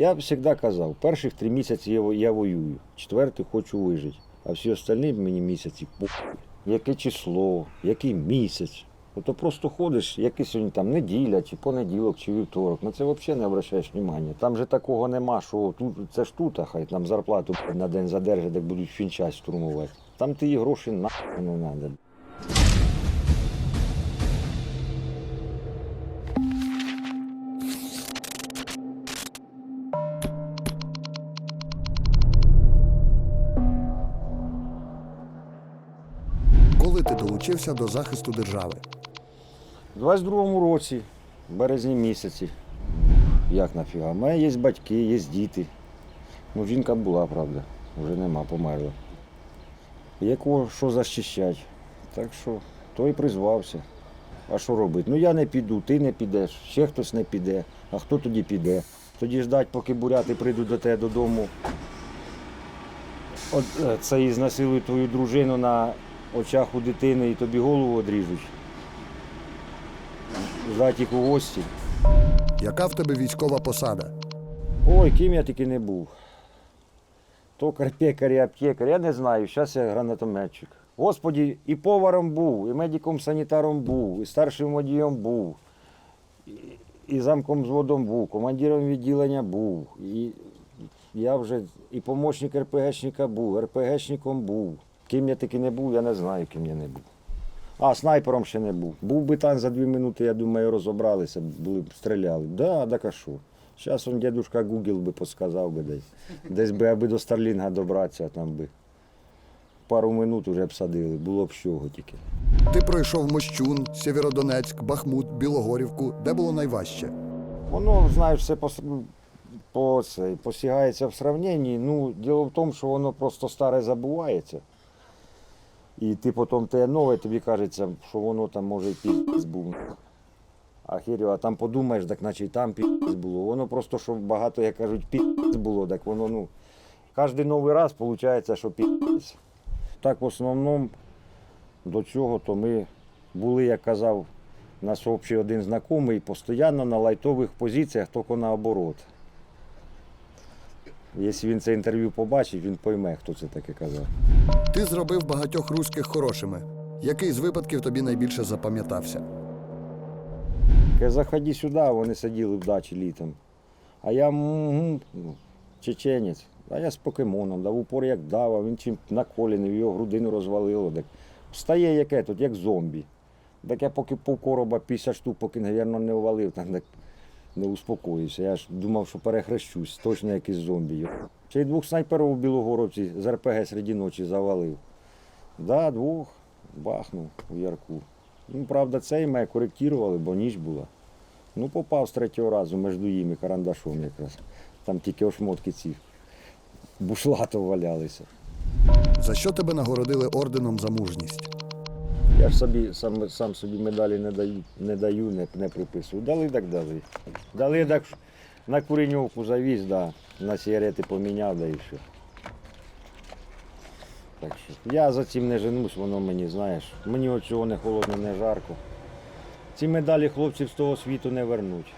Я завжди казав, перших три місяці я, воюю, четвертий хочу вижити, а всі остальні мені місяці похуй. Яке число, який місяць. Ото просто ходиш, який сьогодні там неділя, чи понеділок, чи вівторок. На це взагалі не обращаєш уваги. Там же такого нема, що тут це ж тут, а хай там зарплату на день задержать, як будуть фінчасть штурмувати. Там ти їй гроші нахуй не треба. Долучився до захисту держави? У 22-му році, в березні місяці. Як нафіга? У мене є батьки, є діти. Ну, жінка була, правда, вже нема, померла. Є кого що захищати. Так що той призвався. А що робити? Ну я не піду, ти не підеш, ще хтось не піде. А хто тоді піде? Тоді ждать, поки буряти прийдуть до тебе додому. От е, це і знасилують твою дружину на очах у дитини і тобі голову одріжуть. Їх у гості. Яка в тебе військова посада? Ой, ким я тільки не був. Токар, пекар, і аптекар, я не знаю, зараз я гранатометчик. Господі, і поваром був, і медиком-санітаром був, і старшим водієм був, і, і замком зводом був, командиром відділення був. І я вже і помічник РПГшника був, РПГшником був. Ким я таки не був, я не знаю, ким я не був. А, снайпером ще не був. Був би там за дві минути, я думаю, розібралися, були б стріляли. Да, так а що? Зараз он дедушка Гугл би подсказав би десь. Десь би аби до Старлінга добратися, там би пару минут вже б садили, було б чого тільки. Ти пройшов Мощун, Сєвєродонецьк, Бахмут, Білогорівку. Де було найважче? Воно, знаєш, все по, по, це, посягається в сравненні. Ну, діло в тому, що воно просто старе забувається. І ти потім те нове, тобі кажеться, що воно там може піс був. А хірю, а там подумаєш, так наче і там піс було. Воно просто, що багато, як кажуть, піс було, так воно, ну, кожен новий раз виходить, що піс. Так в основному до цього то ми були, як казав наш общий один знайомий, постійно на лайтових позиціях, тільки наоборот. Якщо він це інтерв'ю побачить, він пойме, хто це таке казав. Ти зробив багатьох руських хорошими. Який з випадків тобі найбільше запам'ятався? Каже, заходи сюди, вони сиділи в дачі літом. А я м, ну, чеченець, а я з покемоном, дав упор як дав, а він чим на коліни, його грудину розвалило. Так встає яке тут, як зомбі. Так я поки півкороба 50 штук, поки, мабуть, не увалив, там так не успокоївся. Я ж думав, що перехрещусь, точно якийсь зомбі. Ще й двох снайперів у Білогоровці з РПГ серед ночі завалив. Да, двох бахнув у ярку. Ну, правда, цей мене коректували, бо ніч була. Ну, попав з третього разу між їм і карандашом якраз. Там тільки ошмотки ці бушлатов валялися. За що тебе нагородили орденом за мужність? Я ж собі сам, сам собі медалі не даю, не даю, не, не приписую. Дали так дали. Дали так на куреньовку завіз, да, на сигарети поміняв, да і все. Так що я за цим не женусь, воно мені, знаєш, мені от цього не холодно, не жарко. Ці медалі хлопців з того світу не вернуть.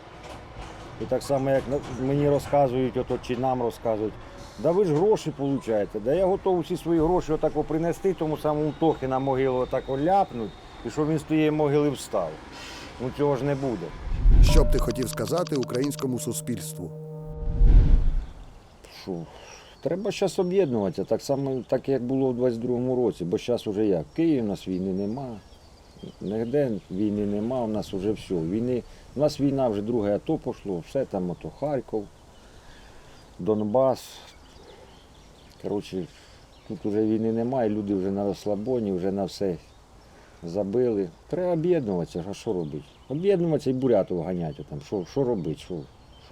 І так само, як мені розказують, ото, чи нам розказують, да ви ж гроші получаєте, да я готовий всі свої гроші отако принести, тому самому Тохи на могилу отако ляпнуть, і щоб він з тієї могили встав. Ну цього ж не буде. Що б ти хотів сказати українському суспільству? Що? Треба зараз об'єднуватися, так само, так як було у 22-му році, бо зараз уже як? В Києві у нас війни нема. Нігде війни нема, у нас вже все. Війни, у нас війна вже друге АТО пішло, все там ото Харків, Донбас. Коротше, тут вже війни немає, люди вже на розслабоні, вже на все забили. Треба об'єднуватися, а що робити? Об'єднуватися і бурятів ганяти там. Що, що робити? Що,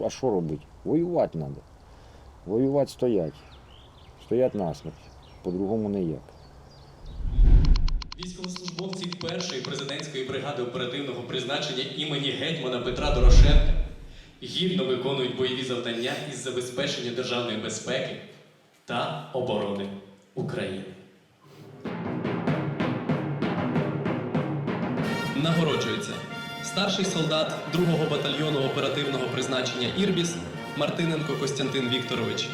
а що робити? Воювати треба. Воювати стоять. Стоять насмерть. По-другому ніяк. Військовослужбовці першої президентської бригади оперативного призначення імені гетьмана Петра Дорошенка гідно виконують бойові завдання із забезпечення державної безпеки та оборони України. Нагороджується старший солдат 2-го батальйону оперативного призначення Ірбіс Мартиненко Костянтин Вікторович,